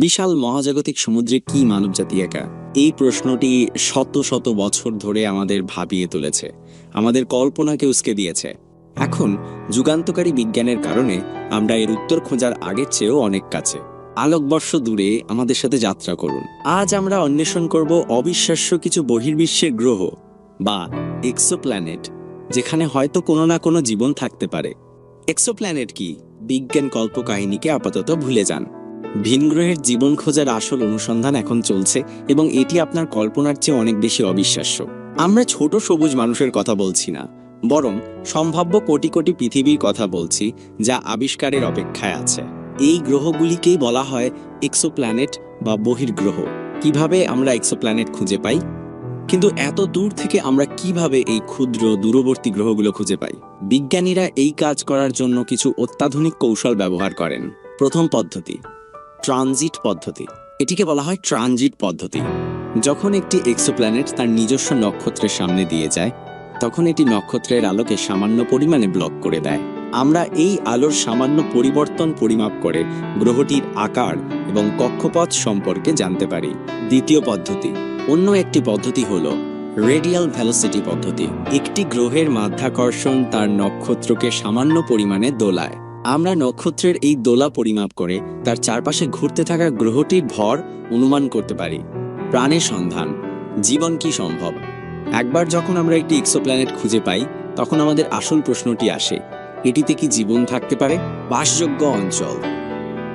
বিশাল মহাজাগতিক সমুদ্রে কি মানবজাতি একা? এই প্রশ্নটি শত শত বছর ধরে আমাদের ভাবিয়ে তুলেছে। আমাদের কল্পনাকে উস্কে দিয়েছে। এখন, যুগান্তকারী বিজ্ঞানের কারণে আমরা এর উত্তর খোঁজার আগের চেয়েও অনেক কাছে। আলোকবর্ষ দূরে আমাদের সাথে যাত্রা করুন। আজ আমরা অন্বেষণ করব অবিশ্বাস্য কিছু বহির্বিশ্বের গ্রহ বা এক্সোপ্ল্যানেট, যেখানে হয়তো কোনো না কোনো জীবন থাকতে পারে। এক্সোপ্ল্যানেট কি? বিজ্ঞান কল্পকাহিনীকে আপাতত ভুলে যান। ভিনগ্রহের জীবন খোঁজার আসল অনুসন্ধান এখন চলছে এবং এটি আপনার কল্পনার চেয়ে অনেক বেশি অবিশ্বাস্য। আমরা ছোট সবুজ মানুষের কথা বলছি না, বরং সম্ভাব্য কোটি কোটি পৃথিবীর কথা বলছি যা আবিষ্কারের অপেক্ষায় আছে। এই গ্রহগুলিকেই বলা হয় এক্সোপ্ল্যানেট বা বহির্গ্রহ। কীভাবে আমরা এক্সোপ্ল্যানেট খুঁজে পাই? কিন্তু এত দূর থেকে আমরা কীভাবে এই ক্ষুদ্র দূরবর্তী গ্রহগুলো খুঁজে পাই? বিজ্ঞানীরা এই কাজ করার জন্য কিছু অত্যাধুনিক কৌশল ব্যবহার করেন। প্রথম পদ্ধতি ট্রানজিট পদ্ধতি। এটিকে বলা হয় ট্রানজিট পদ্ধতি। যখন একটি এক্সোপ্ল্যানেট তার নিজস্ব নক্ষত্রের সামনে দিয়ে যায়, তখন এটি নক্ষত্রের আলোকে সামান্য পরিমাণে ব্লক করে দেয়। আমরা এই আলোর সামান্য পরিবর্তন পরিমাপ করে গ্রহটির আকার এবং কক্ষপথ সম্পর্কে জানতে পারি। দ্বিতীয় পদ্ধতি। অন্য একটি পদ্ধতি হল রেডিয়াল ভ্যালোসিটি পদ্ধতি। একটি গ্রহের মাধ্যাকর্ষণ তার নক্ষত্রকে সামান্য পরিমাণে দোলায়। আমরা নক্ষত্রের এই দোলা পরিমাপ করে তার চারপাশে ঘুরতে থাকা গ্রহটির ভর অনুমান করতে পারি। প্রাণের সন্ধান। জীবন কি সম্ভব? একবার যখন আমরা একটি এক্সোপ্ল্যানেট খুঁজে পাই, তখন আমাদের আসল প্রশ্নটি আসে, এটিতে কি জীবন থাকতে পারে? বাসযোগ্য অঞ্চল।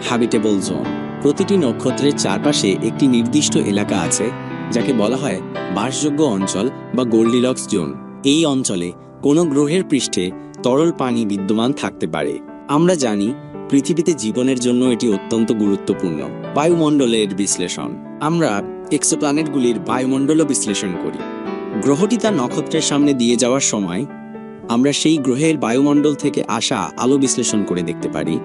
হ্যাবিটেবল জোন প্রতিটি নক্ষত্রের চারপাশে একটি নির্দিষ্ট এলাকা আছে, যাকে বলা হয় বাসযোগ্য অঞ্চল বা গোল্ডিলক্স জোন। এই অঞ্চলে কোনো গ্রহের পৃষ্ঠে তরল পানি বিদ্যমান থাকতে পারে। আমরা জানি পৃথিবীতে জীবনের জন্য এটি অত্যন্ত গুরুত্বপূর্ণ। বায়ুমণ্ডলের বিশ্লেষণ। আমরা এক্সোপ্ল্যানেটগুলির বায়ুমণ্ডলও বিশ্লেষণ করি। গ্রহটি তার নক্ষত্রের সামনে দিয়ে যাওয়ার সময় আমরা সেই গ্রহের বায়ুমণ্ডল থেকে আসা আলো বিশ্লেষণ করে দেখতে পারি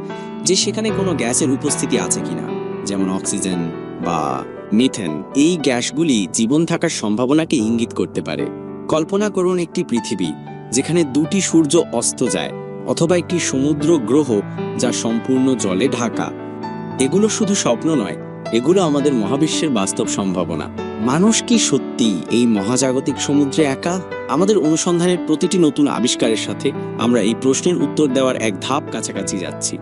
যে সেখানে কোনো গ্যাসের উপস্থিতি আছে কিনা, যেমন অক্সিজেন বা মিথেন। এই গ্যাসগুলি জীবন থাকার সম্ভাবনাকে ইঙ্গিত করতে পারে। কল্পনা করুন একটি পৃথিবী যেখানে দুটি সূর্য অস্ত যায়। অথবা একটি সমুদ্র গ্রহ যা সম্পূর্ণ জলে ঢাকা। এগুলো শুধু স্বপ্ন নয়, এগুলো আমাদের মহাবিশ্বের বাস্তব সম্ভাবনা। মানুষ কি সত্যি এই মহাজাগতিক সমুদ্রে একা? আমাদের অনুসন্ধানের প্রতিটি নতুন আবিষ্কারের সাথে আমরা এই প্রশ্নের উত্তর দেওয়ার এক ধাপ কাছাকাছি যাচ্ছি।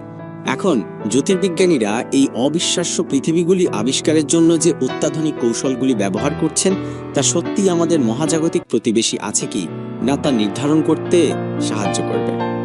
এখন, জ্যোতির্বিজ্ঞানীরা এই অবিশ্বাস্য পৃথিবীগুলি আবিষ্কারের জন্য যে অত্যাধুনিক কৌশলগুলি ব্যবহার করছেন, তা সত্যিই আমাদের মহাজাগতিক প্রতিবেশী আছে কি, না তা নির্ধারণ করতে সাহায্য করবে?